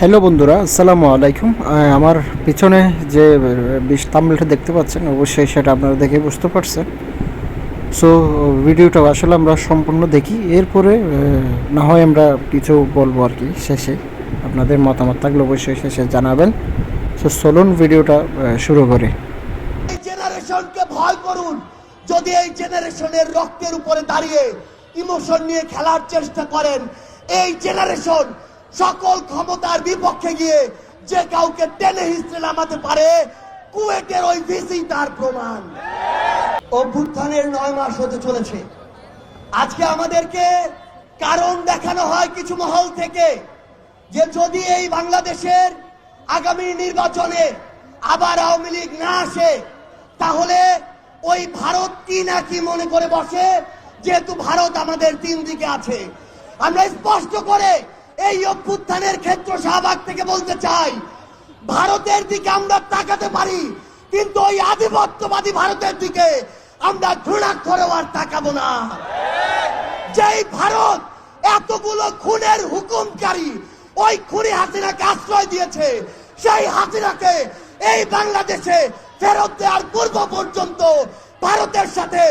Hello বন্ধুরা, আসসালামু আলাইকুম। আমার পিছনে যে বিশ তামিলটা দেখতে পাচ্ছেন, অবশ্যই সেটা আপনারা দেখে বুঝতে পারছেন। সো ভিডিওটা আসলে আমরা সম্পূর্ণ দেখি। এরপরে না হয় আমরা কিছু বলব আর কি শেষে। আপনাদের মতামত থাকলে অবশ্যই শেষে জানাবেন। সো চলুন ভিডিওটা শুরু করি। জেনারেশনকে ভয় করুন। যদি এই জেনারেশনের রক্তের উপরে দাঁড়িয়ে ইমোশন নিয়ে খেলার চেষ্টা করেন, এই জেনারেশন সকল ক্ষমতার বিপক্ষে গিয়ে যে কাউকে টেনে হিস্ট্রে নামাতে পারে, কুয়েটের ওই ভিসি তার প্রমাণ। অভ্যুত্থানের নয় মাস হতে চলেছে। আজকে আমাদেরকে কারণ দেখানো হয় কিছু মহল থেকে যে যদি এই বাংলাদেশের আগামী নির্বাচনে আবার আওয়ামী লীগ না আসে, তাহলে ওই ভারত কি না কি মনে করে বসে, যেহেতু ভারত আমাদের তিন দিকে আছে। আমরা স্পষ্ট করে এই অভ্যুত্থানের ক্ষেত্র শাহবাগ থেকে বলতে চাই, ভারতের দিকে আমরা তাকাতে পারি, কিন্তু ওই আধিপত্যবাদী ভারতের দিকে আমরা ঘৃণাক্ষরেও আর তাকাবো না। যেই ভারত এতগুলো খুনের হুকুমকারী ওই খুনি হাসিনাকে আশ্রয় দিয়েছে, সেই হাসিনাকে এই বাংলাদেশে ফেরত দেওয়ার পূর্ব পর্যন্ত ভারতের সাথে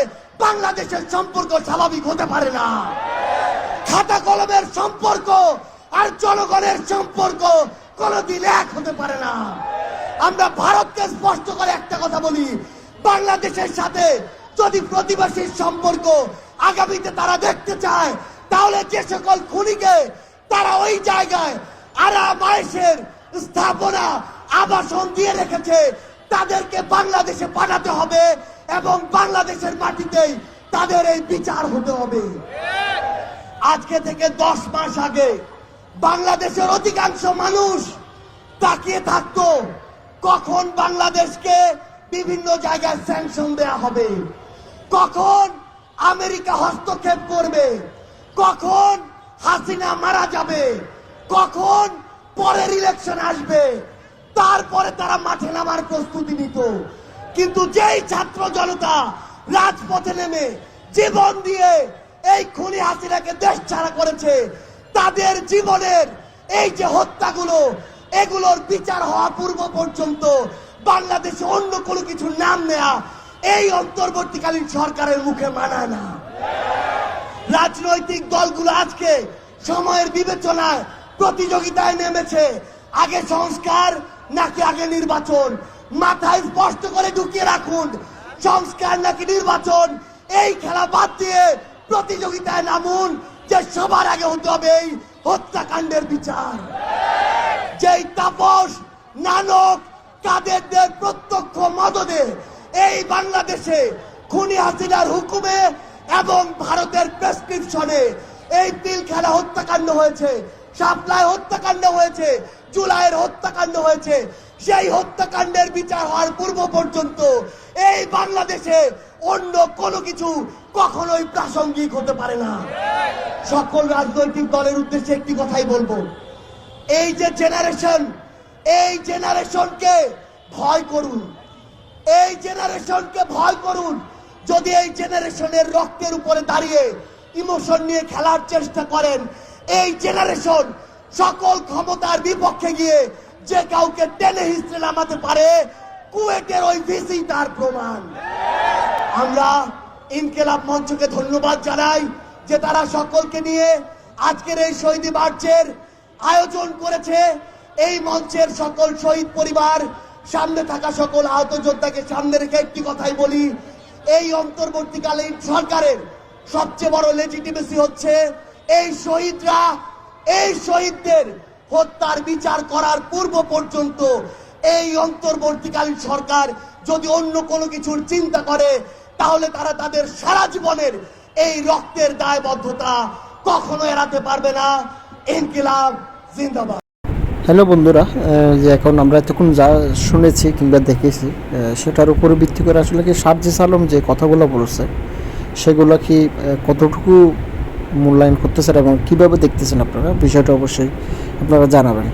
বাংলাদেশের সম্পর্ক স্বাভাবিক হতে পারে না। খাতা কলমের সম্পর্ক আর জনগণের সম্পর্ক কোনোদিন এক হতে পারে না। আমরা ভারতকে স্পষ্ট করে একটা কথা বলি, বাংলাদেশের সাথে যদি প্রতিবেশীর সম্পর্ক আগামীতে তারা দেখতে চায়, তাহলে যে সকল খুনিকে তারা ওই জায়গায় আরামায়েশের স্থাপনা, আবাসন দিয়ে রেখেছে, তাদেরকে বাংলাদেশে পাঠাতে হবে এবং বাংলাদেশের মাটিতেই তাদের এই বিচার হতে হবে। আজকে থেকে দশ মাস আগে বাংলাদেশের অধিকাংশ মানুষ তাকিয়ে থাকতো, কখন বাংলাদেশকে বিভিন্ন জায়গায় স্যাংশন দেয়া হবে? কখন আমেরিকা হস্তক্ষেপ করবে? কখন হাসিনা মারা যাবে? কখন পরের ইলেকশন আসবে? তারপরে তারা মাঠে নামার প্রস্তুতি নিত। কিন্তু যেই ছাত্র জনতা রাজপথে নেমে জীবন দিয়ে এই খুনি হাসিনাকে দেশ ছাড়া করেছে তাদের জীবনের এই যে হত্যাগুলো, এগুলোর বিচার হওয়া পূর্ব পর্যন্ত বাংলাদেশে অন্য কোনো কিছুর নাম নেয়া এই অন্তর্বর্তীকালীন সরকারের মুখে মানায় না। রাজনৈতিক দলগুলো আজকে সময়ের বিবেচনায় প্রতিযোগিতায় নেমেছে। আগে সংস্কার, নাকি আগে নির্বাচন? মাথায় স্পষ্ট করে ঢুকিয়ে রাখুন, সংস্কার নাকি নির্বাচন? এই খেলা বাদ দিয়ে প্রতিযোগিতায় নামুন যে সবার আগে হতে হবে এই হত্যাকাণ্ডের বিচার। যেই তাপস, নানক, কাদেরদের প্রত্যক্ষ মদদে এই বাংলাদেশে খুনি হাসিনার হুকুমে এবং ভারতের প্রেসক্রিপশনে এই পিলখানা হত্যাকাণ্ড হয়েছে সাপ্লাই হত্যাকাণ্ড হয়েছে, জুলাইয়ের হত্যাকাণ্ড হয়েছে। সেই হত্যাকাণ্ডের বিচার হওয়ার পূর্ব পর্যন্ত এই বাংলাদেশে অন্য কোনো কিছু কখনোই প্রাসঙ্গিক হতে পারে না। সকল রাজনৈতিক দলের উদ্দেশ্যে একটি কথাই বলব। এই যে জেনারেশন এই জেনারেশনকে ভয় করুন। এই জেনারেশনকে ভয় করুন। যদি এই জেনারেশনের রক্তের উপরে দাঁড়িয়ে ইমোশন নিয়ে খেলার চেষ্টা করেন, এই জেনারেশন সকল ক্ষমতার বিপক্ষে গিয়ে যে কাউকে টেনে হিস্ট্রে নামাতে পারে, কুয়েটের ওই ভিসি তার প্রমাণ। আমরা ইনকেলাব মঞ্চকে ধন্যবাদ জানাই। যে তারা সকলকে নিয়ে আজকের এই শহীদ মার্চের আয়োজন করেছে, এই মঞ্চের সকল শহীদ পরিবার, সামনে থাকা সকল আহত যোদ্ধাকে সামনে রেখে একটি কথাই বলি, এই অন্তর্বর্তীকালীন সরকারের সবচেয়ে বড় লেজিটিমেসি হচ্ছে এই শহীদরা, এই শহীদদের হত্যার বিচার করার পূর্ব পর্যন্ত এই অন্তর্বর্তীকালীন সরকার যদি অন্য কোনো কিছুর চিন্তা করে, তাহলে তারা তাদের সারা জীবনের এই রক্তের দায়বদ্ধতা কখনো এড়াতে পারবে না। ইনকিলাব, জিন্দাবাদ। হ্যালো বন্ধুরা যে এখন আমরা এতক্ষণ যা শুনেছি কিংবা দেখেছি সেটার উপরে ভিত্তি করে আসলে কি সার্জিস আলম যে কথাগুলো বলছে, সেগুলো কি কতটুকু মূল্যায়ন করতেছেন এবং কীভাবে দেখতেছেন আপনারা? বিষয়টা অবশ্যই আপনারা জানাবেন।